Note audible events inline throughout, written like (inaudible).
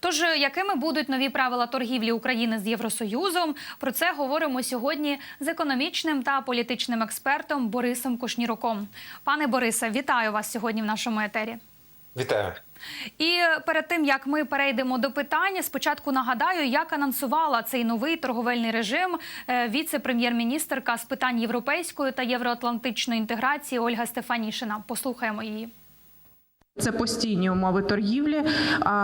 Тож, якими будуть нові правила торгівлі України з Євросоюзом? Про це говоримо сьогодні з економічним та політичним експертом Борисом Кушніруком. Пане Борисе, вітаю вас сьогодні в нашому етері. Вітаю. І перед тим як ми перейдемо до питання, спочатку нагадаю, як анонсувала цей новий торговельний режим е, віце-прем'єр-міністерка з питань європейської та євроатлантичної інтеграції Ольга Стефанішина. Послухаємо її. Це постійні умови торгівлі.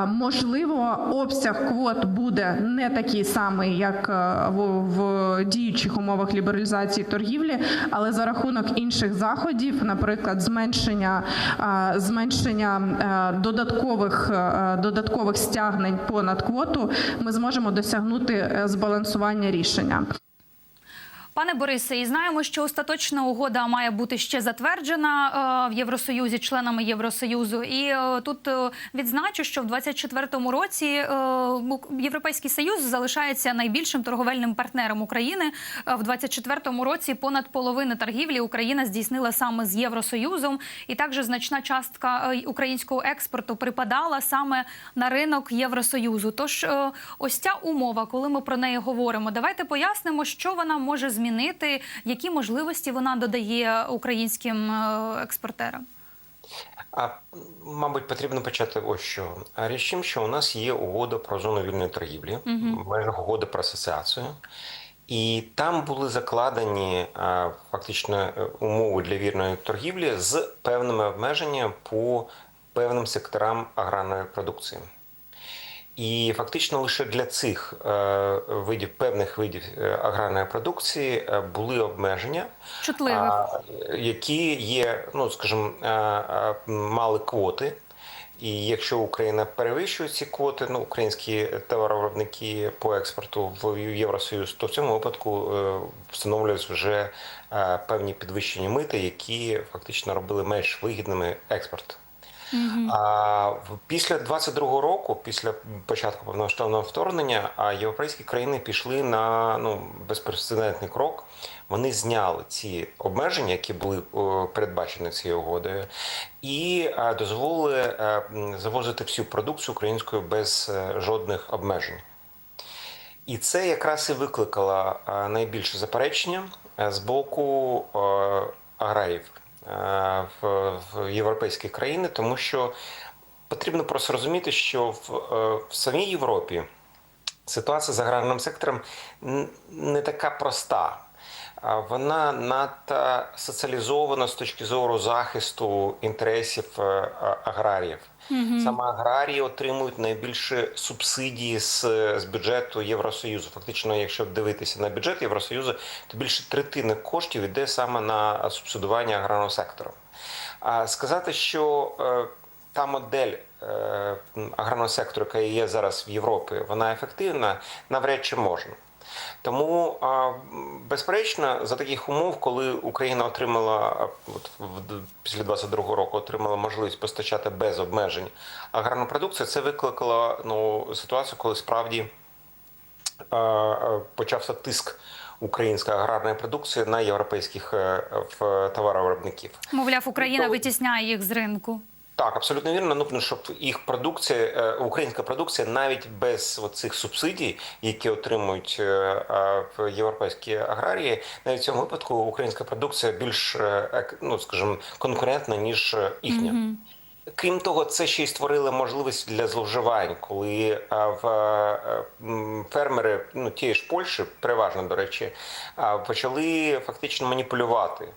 Можливо, обсяг квот буде не такий самий, як е, в, діючих умовах лібералізації торгівлі, але за рахунок інших заходів, наприклад, зменшення, зменшення е, додаткових, е, додаткових стягнень понад квоту, ми зможемо досягнути збалансування рішення. Пане Борисе, і знаємо, що остаточна угода має бути ще затверджена е, в Євросоюзі, членами Євросоюзу. І е, тут е, відзначу, що в 24-му році Європейський Союз залишається найбільшим торговельним партнером України. В 24-му році понад половини торгівлі Україна здійснила саме з Євросоюзом, і також значна частка українського експорту припадала саме на ринок Євросоюзу. Тож ось ця умова, коли ми про неї говоримо, давайте пояснимо, що вона може змінити, які можливості вона додає українським е, експортерам. А мабуть, потрібно почати ось що. Річ тим, що у нас є угода про зону вільної торгівлі, в межах угоди про асоціацію. І там були закладені а, фактично е, умови для вільної торгівлі з певними обмеженнями по певним секторам аграрної продукції. І фактично лише для цих е, видів певних видів е, аграрної продукції е, були обмеження, Чутливих. які є, ну скажімо, мали квоти. І якщо Україна перевищує ці квоти, ну українські товаровиробники по експорту в Євросоюз, то в цьому випадку встановлюють вже певні підвищені мити, які фактично робили менш вигідними експорт. А після 22-го року, після початку повномасштабного вторгнення, європейські країни пішли на ну безпрецедентний крок. Вони зняли ці обмеження, які були передбачені цією угодою, і е, дозволили е, завозити всю продукцію українською без е, жодних обмежень. І це якраз і викликало найбільше заперечення з боку аграріїв в, в європейські країни, тому що потрібно просто розуміти, що в, е, в самій Європі ситуація з аграрним сектором не така проста. А Вона надто соціалізована з точки зору захисту інтересів е, аграріїв. Саме аграрії отримують найбільше субсидії з, з бюджету Євросоюзу. Фактично, якщо дивитися на бюджет Євросоюзу, то більше третини коштів йде саме на субсидування аграрного сектору. А сказати, що е, та модель е, аграрного сектору, яка є зараз в Європі, вона ефективна, навряд чи можна. Тому, безперечно, за таких умов, коли Україна отримала от, після 22-го року отримала можливість постачати без обмежень аграрну продукцію, це викликало ну, ситуацію, коли справді почався тиск української аграрної продукції на європейських е, товаровиробників. Мовляв, Україна витісняє їх з ринку. Так, абсолютно вірно. Ну, ну, щоб їх продукція, е, українська продукція, навіть без цих субсидій, які отримують е, е, європейські аграрії, навіть в цьому випадку українська продукція більш, ну скажімо, конкурентна ніж їхня. Крім того, це ще й створило можливість для зловживань, коли в фермери, ну тієї ж Польщі, переважно до речі, почали фактично маніпулювати.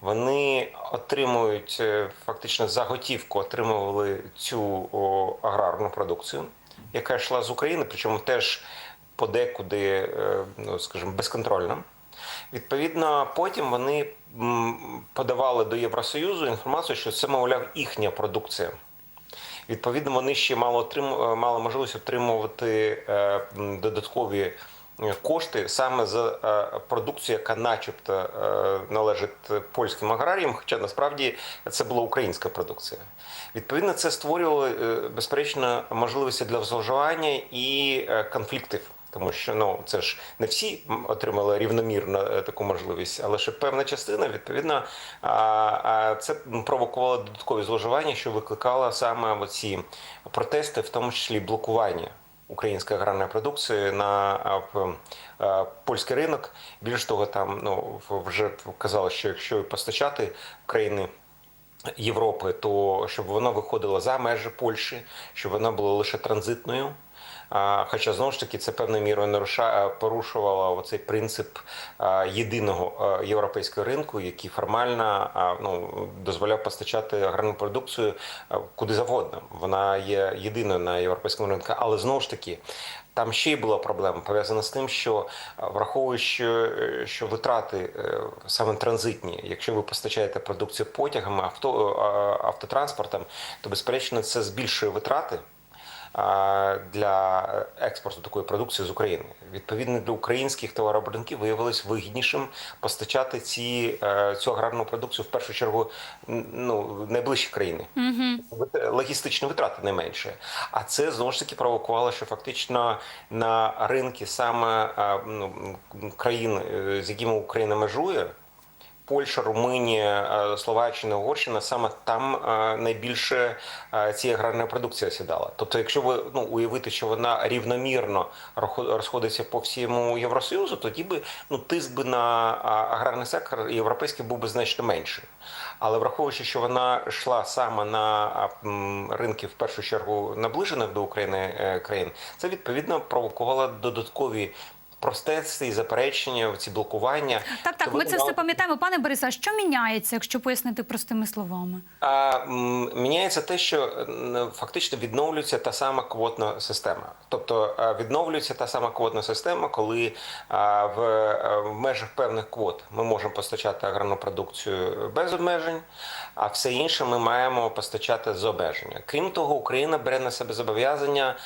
Вони отримують е, фактично за готівку, отримували цю аграрну продукцію, яка йшла з України, причому теж подекуди, е, ну скажімо, безконтрольно. Відповідно, потім вони подавали до Євросоюзу інформацію, що це, мовляв, їхня продукція. Відповідно, вони ще мали, отрим... мали можливість отримувати е, додаткові е, кошти саме за е, продукцію, яка начебто е, належить польським аграріям, хоча насправді це була українська продукція. Відповідно, це створювало е, безперечно можливості для зловживання і е, конфліктів. Тому що ну це ж не всі отримали рівномірно е, таку можливість, але ще певна частина відповідно це провокувало додаткові зловживання, що викликало саме оці протести, в тому числі блокування української аграрної продукції на польський ринок. Більш того, там ну вже казали, що якщо постачати країни. Європи, то щоб вона виходила за межі Польщі, щоб вона була лише транзитною. Хоча знову ж таки це певною мірою наруша- порушувало оцей принцип єдиного європейського ринку, який формально ну, дозволяв постачати аграрну продукцію куди завгодно. Вона є єдиною на європейському ринку, але знову ж таки. Там ще й була проблема пов'язана з тим, що враховуючи, е, що витрати е, саме транзитні, якщо ви постачаєте продукцію потягами, авто, автотранспортом, то безперечно це збільшує витрати для експорту такої продукції з України. Відповідно для українських товарооборотників виявилось вигіднішим постачати ці, е, цю аграрну продукцію в першу чергу ну, найближчі країни. Вит- Логістичні витрати не менше. А це знову ж таки провокувало, що фактично на ринки саме ну, країн, е, з якими Україна межує. Польща, Румунія, е, Словаччина, Угорщина саме там е, найбільше е, цієї аграрної продукції сідала. Тобто, якщо ви ну уявити, що вона рівномірно розходиться по всьому Євросоюзу, тоді би ну тиск би на аграрний сектор європейський був би значно менший. Але враховуючи, що вона йшла саме на ринки, в першу чергу наближених до України країн, це відповідно провокувало додаткові. Простецтві, заперечення, ці блокування. Так, так, ми це все пам'ятаємо. Пане Борисе, а що міняється, якщо пояснити простими словами? А, міняється те, що фактично відновлюється та сама квотна система. Тобто відновлюється та сама квотна система, коли а, в, межах певних квот ми можемо постачати аграрну продукцію без обмежень, а все інше ми маємо постачати з обмеження. Крім того, Україна бере на себе зобов'язання,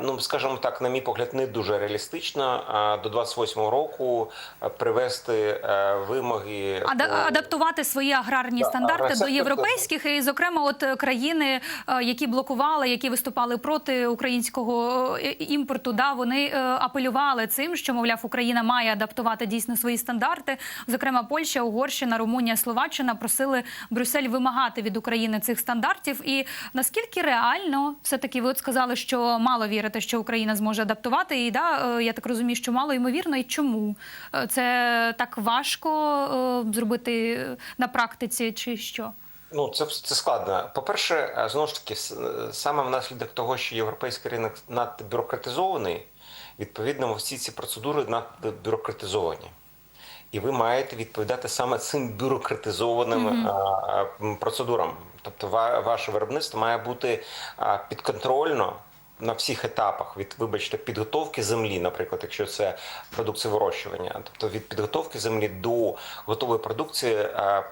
ну скажімо так, на мій погляд, не дуже реалістично до 28-го року привести вимоги адаптувати свої аграрні Да, стандарти до європейських, і зокрема, от е, країни, е, які блокували, які виступали проти українського е, імпорту, да вони е, апелювали цим, що мовляв Україна має адаптувати дійсно свої стандарти. Зокрема, Польща, Угорщина, Румунія, Словаччина просили Брюссель вимагати від України цих стандартів. І наскільки реально все таки ви от сказали, що мало вірите, що Україна зможе адаптувати, і да, е, я так розумію, що мало ймовірно, і чому Е, це так важко е, зробити на практиці, чи що? Ну, це, це складно. По-перше, е, знову ж таки, саме внаслідок того, що європейський ринок надто бюрократизований, відповідно, всі ці процедури надто бюрократизовані. І ви маєте відповідати саме цим бюрократизованим а, м, процедурам. Тобто, ва- ваше виробництво має бути підконтрольно на всіх етапах від, вибачте, підготовки землі, наприклад, якщо це продукція вирощування, тобто від підготовки землі до готової продукції, а,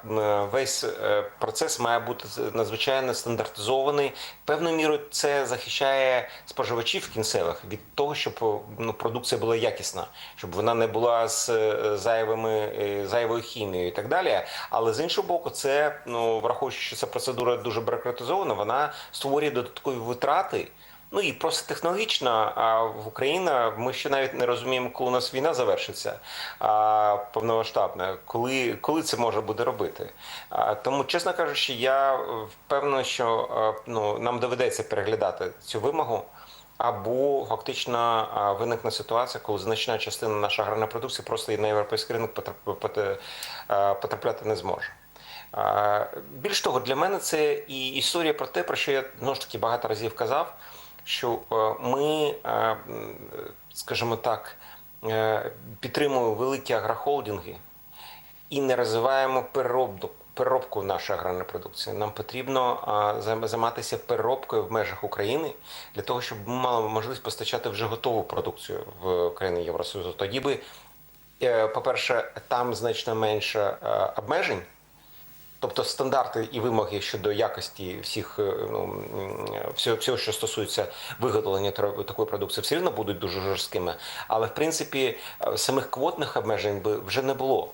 весь е, процес має бути надзвичайно стандартизований. Певною мірою це захищає споживачів кінцевих від того, щоб ну, продукція була якісна, щоб вона не була з е, зайвими е, зайвою хімією і так далі. Але з іншого боку, це ну враховуючи, що ця процедура дуже бюрократизована, вона створює додаткові витрати. Ну і просто технологічно а в Україна ми ще навіть не розуміємо, коли у нас війна завершиться а, повномасштабна, коли, коли це може буде робити. А, тому, чесно кажучи, я впевнений, що ну, нам доведеться переглядати цю вимогу. Або фактично виникне ситуація, коли значна частина нашої аграрної продукції просто і на європейський ринок потрапляти не зможе. Більш того, для мене це і історія про те, про що я знову ж таки багато разів казав, що е, ми, е, скажімо так, е, підтримуємо великі агрохолдинги і не розвиваємо переробку. Переробку нашої аграрної продукції. Нам потрібно а, займатися переробкою в межах України для того, щоб ми мали можливість постачати вже готову продукцію в країни Євросоюзу. Тоді би, е, по-перше, там значно менше обмежень, Тобто стандарти і вимоги щодо якості всіх е, ну, всього, всього, що стосується виготовлення такої продукції, все одно будуть дуже жорсткими. Але в принципі е, самих квотних обмежень би вже не було.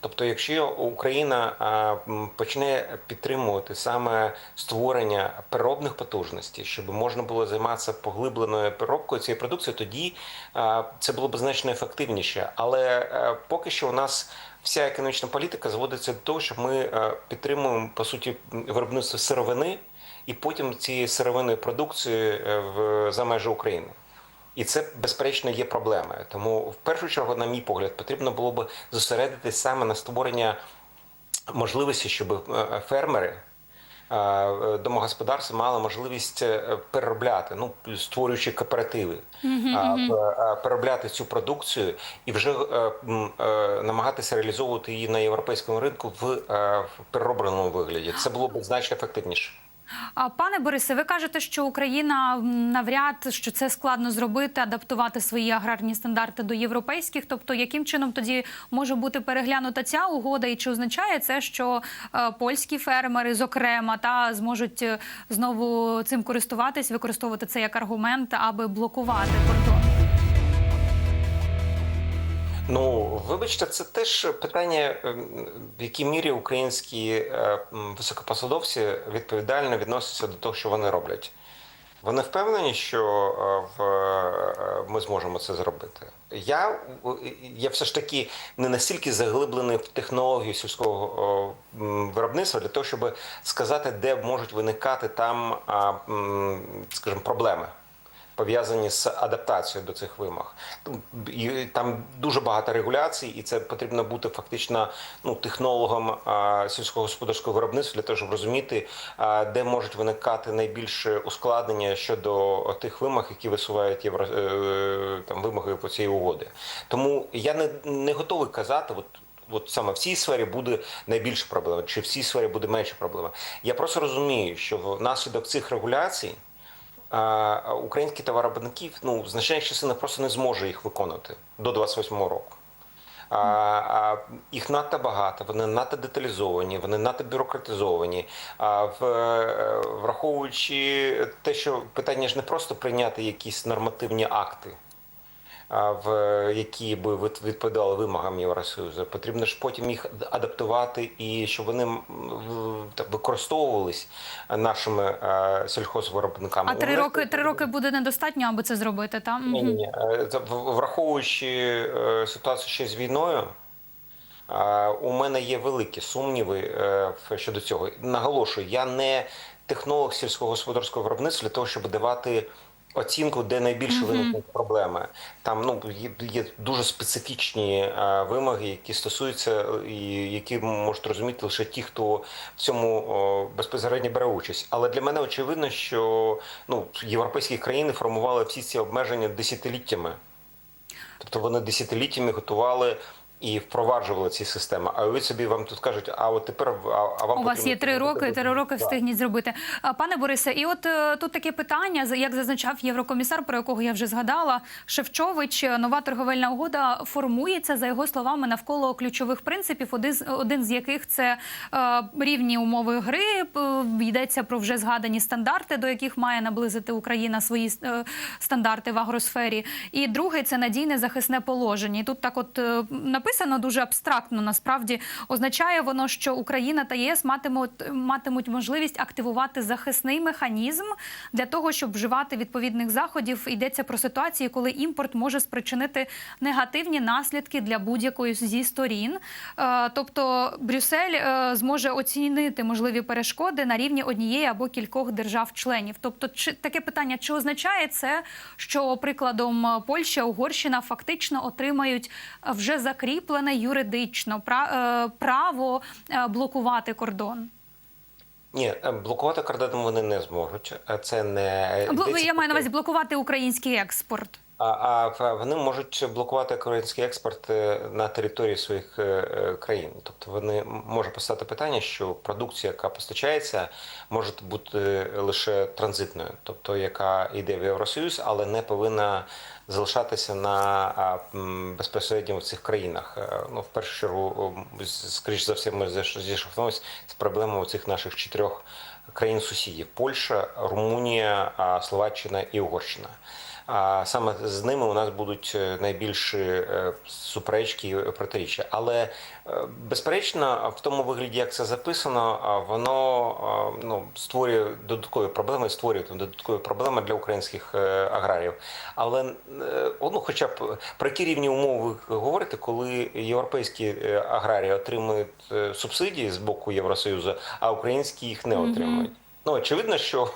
Тобто, якщо Україна почне підтримувати саме створення переробних потужностей, щоб можна було займатися поглибленою переробкою цієї продукції, тоді це було б значно ефективніше. Але е, поки що у нас вся економічна політика зводиться до того, що ми е, підтримуємо по суті виробництво сировини. і потім цієї сировинної продукції е, в за межі України. І це безперечно є проблемою. Тому в першу чергу, на мій погляд, потрібно було би зосередитись саме на створення можливості, щоб е, фермери. Е, Домогосподарства мали можливість е, переробляти, ну створюючи кооперативи, в- е, переробляти цю продукцію і вже намагатися реалізовувати її на європейському ринку в, в переробленому вигляді. Це було б значно ефективніше. Пане Борисе, ви кажете, що Україна навряд що це складно зробити, адаптувати свої аграрні стандарти до європейських. Тобто, яким чином тоді може бути переглянута ця угода, і чи означає це, що е, польські фермери, зокрема, та зможуть е, знову цим користуватись, використовувати це як аргумент, аби блокувати кордон? Ну, вибачте, це теж питання, ем, в якій мірі українські е, високопосадовці відповідально відносяться до того, що вони роблять. Вони впевнені, що е, в, е, ми зможемо це зробити. Я, я все ж таки не настільки заглиблений в технологію сільського виробництва для того, щоб сказати, де можуть виникати там, скажімо, проблеми пов'язані з адаптацією до цих вимог. Там- дуже багато регуляцій, і це потрібно бути фактично ну, технологом сільськогосподарського виробництва для того, щоб розуміти, де можуть виникати найбільше ускладнення щодо тих вимог, які висувають євро е, там вимоги по цій угоді. Тому я не, не готовий казати, от. От саме в цій сфері буде найбільша проблема, чи в цій сфері буде менша проблема. Я просто розумію, що внаслідок цих регуляцій українські товаровиробники, ну, значна їх частина просто не зможе їх виконати до 28-го року. А, а, їх надто багато, вони надто деталізовані, вони надто бюрократизовані. А в, е, враховуючи те, що питання ж не просто прийняти якісь нормативні акти, в які би від- відповідали вимогам Євросоюзу, потрібно ж потім їх адаптувати і щоб вони так, використовувались нашими е, сільхозвиробниками. А три роки три роки буде недостатньо, аби це зробити. Та ні, ні, ні. Е, Враховуючи е, ситуацію ще з війною, у мене є великі сумніви щодо цього. Наголошую, я не технолог сільськогосподарського виробництва для того, щоб давати. Оцінку, де найбільше виникнуть проблеми. Там ну є, є дуже специфічні е, вимоги, які стосуються і які можуть розуміти лише ті, хто в цьому о, безпосередньо бере участь. Але для мене очевидно, що ну європейські країни формували всі ці обмеження десятиліттями. Тобто вони десятиліттями готували і впроваджували ці системи. А ви собі вам тут кажуть, а от тепер а, а вам У вас є три роки, три роки встигніть зробити. А, Пане Борисе, і от е, тут таке питання, як зазначав єврокомісар, про якого я вже згадала, Шевчович, е, нова торговельна угода формується за його словами навколо ключових принципів. Один з один з яких це е, рівні умови гри. Йдеться про вже згадані стандарти, до яких має наблизити Україна свої е, стандарти в агросфері. І другий це надійне захисне положення. І тут так, от е, написано дуже абстрактно. Насправді означає воно, що Україна та ЄС матимуть матимуть можливість активувати захисний механізм для того, щоб вживати відповідних заходів. Йдеться про ситуації, коли імпорт може спричинити негативні наслідки для будь-якої зі сторін. Е, Тобто Брюссель е, зможе оцінити можливі перешкоди на рівні однієї або кількох держав-членів. Тобто, чи таке питання, чи означає це, що прикладом Польща, Угорщина фактично отримають вже закріплене юридично е, право е, блокувати кордон? Ні, е, блокувати кордоном вони не зможуть. Це не Я маю на увазі блокувати український експорт. А, а вони можуть блокувати український експорт на території своїх країн. Тобто вони може постати питання, що продукція, яка постачається, може бути лише транзитною, тобто яка йде в Євросоюз, але не повинна залишатися на безпосередньо в цих країнах. Е, Ну, в першу чергу, скоріш за все, ми зіш- зіштовхнулися з проблемою цих наших чотирьох країн-сусідів: Польща, Румунія, Словаччина і Угорщина. А саме з ними у нас будуть е, найбільші е, суперечки і протиріччя. Але е, безперечно, в тому вигляді, як це записано, воно ну, створює додаткові проблеми, створює там додаткові проблеми для українських аграріїв. Але ну, хоча б про які рівні умови ви говорите, коли європейські аграрії отримують субсидії з боку Євросоюзу, а українські їх не отримують. Ну, очевидно, що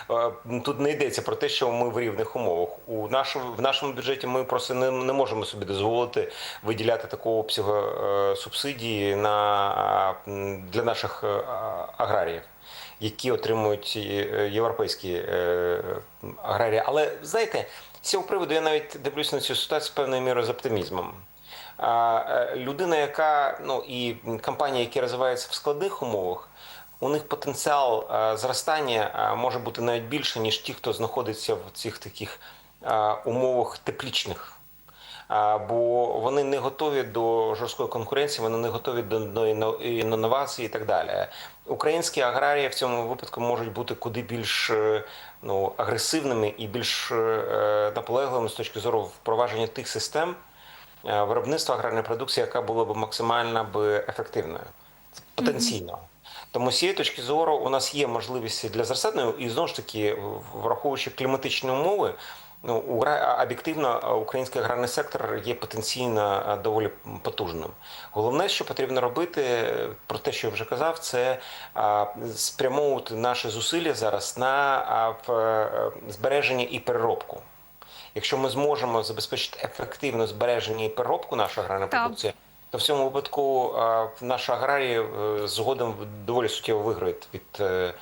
(laughs) е, тут не йдеться про те, що ми в рівних умовах. У нашому в нашому бюджеті ми просто не, не можемо собі дозволити виділяти такого обсягу е, субсидії на е, для наших аграріїв, які отримують європейські аграрії. Але знаєте, з цього приводу я навіть дивлюся на цю ситуацію з певною мірою з оптимізмом. А, людина, яка ну і компанії, які розвиваються в складних умовах, у них потенціал е, зростання е, може бути навіть більше, ніж ті, хто знаходиться в цих таких е, умовах теплічних. Бо вони не готові до жорсткої конкуренції, вони не готові до, інновацій і так далі. Українські аграрії в цьому випадку можуть бути куди більш ну, агресивними і більш наполегливими з точки зору впровадження тих систем виробництва аграрної продукції, яка була б максимально ефективною потенційно. Тому з цієї точки зору у нас є можливості для зростання, і знову ж таки, враховуючи кліматичні умови, ну об'єктивно е, український аграрний сектор є потенційно е, доволі потужним. Головне, що потрібно робити, е, про те, що я вже казав, це спрямовувати наші зусилля зараз на в, е, збереження і переробку. Якщо ми зможемо забезпечити ефективне збереження і переробку нашої аграрної продукції, то в цьому випадку наші аграрії е, згодом доволі суттєво виграють від е,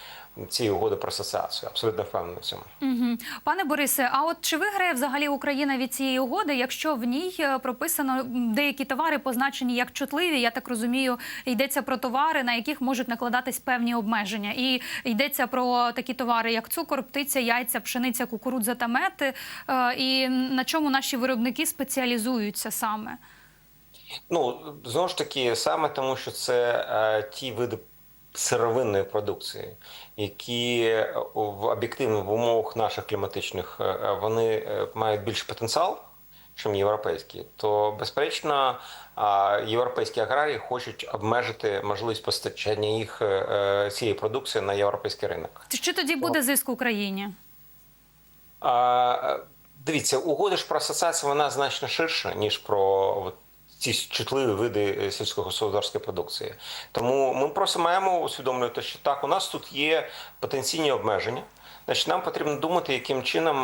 цієї угоди про асоціацію. Абсолютно впевнений в цьому. Угу. Пане Борисе, а от чи виграє взагалі Україна від цієї угоди, якщо в ній е, прописано деякі товари позначені як чутливі? Я так розумію, йдеться про товари, на яких можуть накладатись певні обмеження, і йдеться про такі товари, як цукор, птиця, яйця, пшениця, кукурудза та мети. І на чому наші виробники спеціалізуються саме? Ну знову ж таки, саме тому, що це е, ті види сировинної продукції, які е, в об'єктивно в умовах наших кліматичних е, е, вони мають більший потенціал, ніж європейські, то безперечно європейські аграрії хочуть обмежити можливість постачання їх цієї продукції на європейський ринок. Чи тоді буде зиск Україні? Дивіться, угода ж про асоціацію вона значно ширша, ніж про от, ці чутливі види е, сільськогосподарської продукції. Тому ми просто маємо усвідомлювати, що так, у нас тут є потенційні обмеження. Значить, нам потрібно думати, яким чином,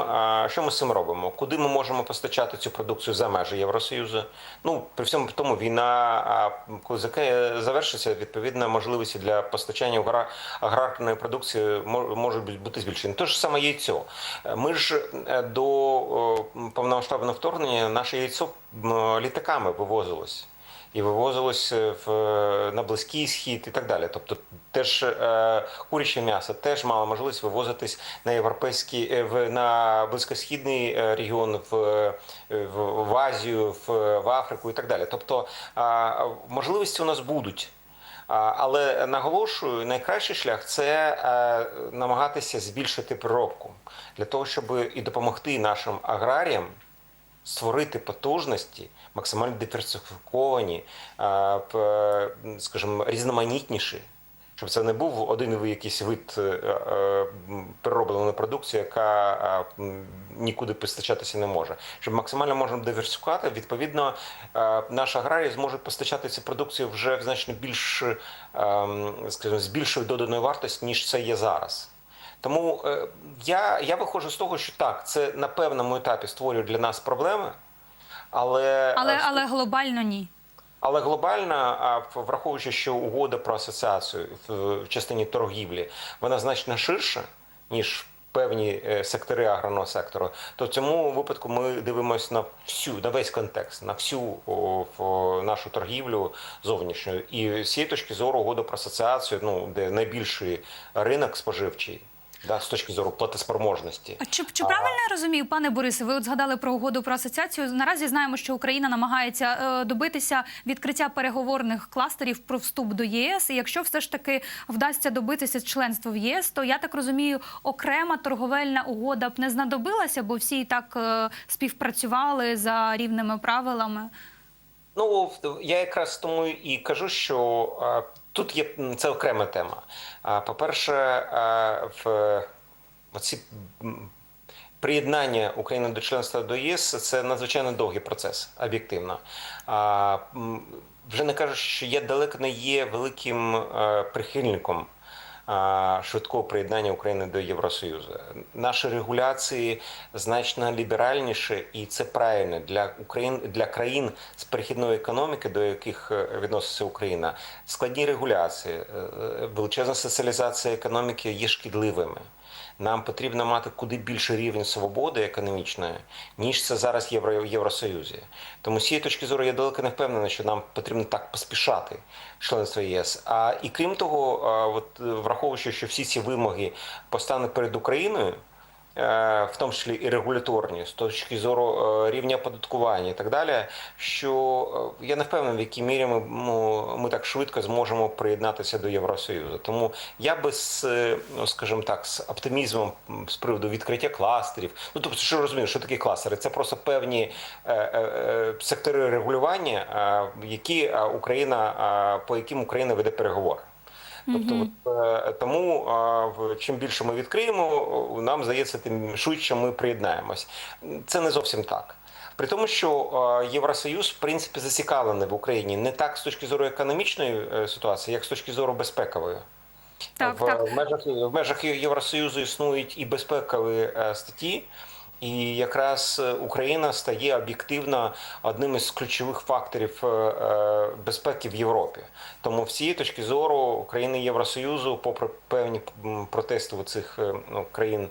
що ми з цим робимо, куди ми можемо постачати цю продукцію за межі Євросоюзу. Ну, при всьому тому війна, коли завершиться, відповідно, можливості для постачання агра- аграрної продукції мо- можуть бути- збільшені. Те ж саме яйцо. Ми ж е, до повномасштабного вторгнення наше яйцо літаками вивозилось. І вивозилось в, на Близький Схід і так далі. Тобто теж е, куряче м'ясо теж мало можливість вивозитись на європейський е, в на близькосхідний е, регіон, в, е, в, в Азію, в, в Африку і так далі. Тобто е, можливості у нас будуть. Але наголошую, найкращий шлях це е, намагатися збільшити переробку для того, щоб і допомогти нашим аграріям створити потужності максимально диверсифіковані, скажімо, різноманітніші. Щоб це не був один якийсь вид е, е, переробленої продукції, яка нікуди постачатися не може. Щоб максимально можна диверсифікувати, відповідно, е, наші аграрії зможуть постачати цю продукцію вже значно більш, е, скажімо, з більшою доданою вартістю, ніж це є зараз. Тому е, я, я виходжу з того, що так, це на певному етапі створює для нас проблеми, але, Але е, але глобально ні. але глобально, а, враховуючи, що угода про асоціацію в в частині торгівлі вона значно ширша, ніж певні е, сектори аграрного сектору, то в цьому випадку ми дивимося на всю, на весь контекст, на всю о, в- нашу торгівлю зовнішню. І з цієї точки зору угода про асоціацію, ну де найбільший ринок споживчий, да, з точки зору платоспроможності. А чи, чи правильно я розумію, пане Борисе? Ви от згадали про угоду про асоціацію. Наразі знаємо, що Україна намагається е, добитися відкриття переговорних кластерів про вступ до ЄС. І якщо все ж таки вдасться добитися членства в ЄС, то я так розумію, окрема торговельна угода б не знадобилася, бо всі і так е, співпрацювали за рівними правилами. Ну я якраз тому і кажу, що е, тут є це окрема тема. По-перше, в оці приєднання України до членства до ЄС це надзвичайно довгий процес, об'єктивно. Вже не кажу, що я далеко не є великим е, прихильником швидкого приєднання України до Євросоюзу. Наші регуляції значно ліберальніші, і це правильно для Україн для країн з перехідної економіки, до яких е, відноситься Україна. Складні регуляції, е, е, величезна соціалізація економіки є шкідливими. Нам потрібно мати куди більше рівень свободи економічної, ніж це зараз євро, в Євросоюзі. Тому з цієї точки зору я далеко не впевнений, що нам потрібно так поспішати членство ЄС. А і крім того, от враховуючи, що всі ці вимоги постануть перед Україною. Е, В тому числі і регуляторні з точки зору е, рівня оподаткування і так далі. Що е, я не впевнений, в якій мірі ми, ми так швидко зможемо приєднатися до Євросоюзу. Тому я би з, ну, скажімо так, з оптимізмом з приводу відкриття кластерів. Ну тобто, що розумію, що таке кластери? Це просто певні сектори регулювання, які Україна по яким Україна веде переговори. Тобто, от, е, тому чим більше ми відкриємо, нам здається, тим швидше ми приєднаємось. Це не зовсім так. При тому, що Євросоюз в принципі зацікавлений в Україні не так з точки зору економічної е, ситуації, як з точки зору безпекової. Так, в, так. межах в межах Євросоюзу існують і безпекові е, статті. І якраз е, Україна стає об'єктивно одним із ключових факторів е, е, безпеки в Європі. Тому всі точки зору країни Євросоюзу, попри певні протести у цих ну, країн,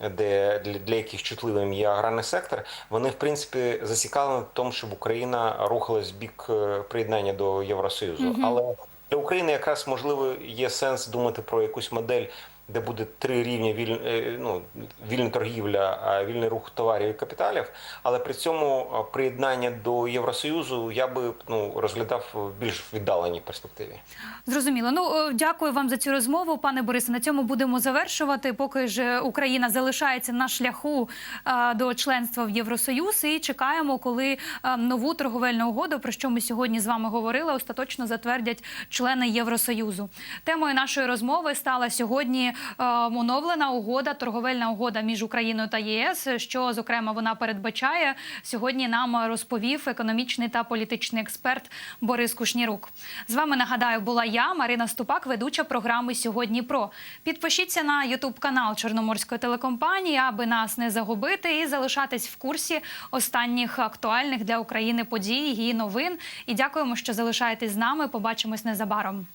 де для, для яких чутливим є аграрний сектор, вони в принципі зацікавлені в тому, щоб Україна рухалась в бік приєднання до Євросоюзу. Але для України якраз можливо є сенс думати про якусь модель, де буде три рівні віль, е, ну, вільна торгівля, вільний рух товарів і капіталів. Але при цьому приєднання до Євросоюзу я би ну, розглядав в більш віддаленій перспективі. Зрозуміло. Ну е, дякую вам за цю розмову, пане Борисе. На цьому будемо завершувати. Поки ж Україна залишається на шляху е, до членства в Євросоюз, і чекаємо, коли е, нову торговельну угоду, про що ми сьогодні з вами говорили, остаточно затвердять члени Євросоюзу. Темою нашої розмови стала сьогодні е, оновлена угода, торговельна угода між Україною та ЄС. Що зокрема вона передбачає сьогодні. Нам розповів економічний та політичний експерт Борис Кушнірук. З вами нагадаю була я, Марина Ступак, ведуча програми Сьогодні Про. Підпишіться на Ютуб канал Чорноморської телекомпанії, аби нас не загубити і залишатись в курсі останніх актуальних для України подій і новин. І дякуємо, що залишаєтесь з нами. Побачимось незабаром.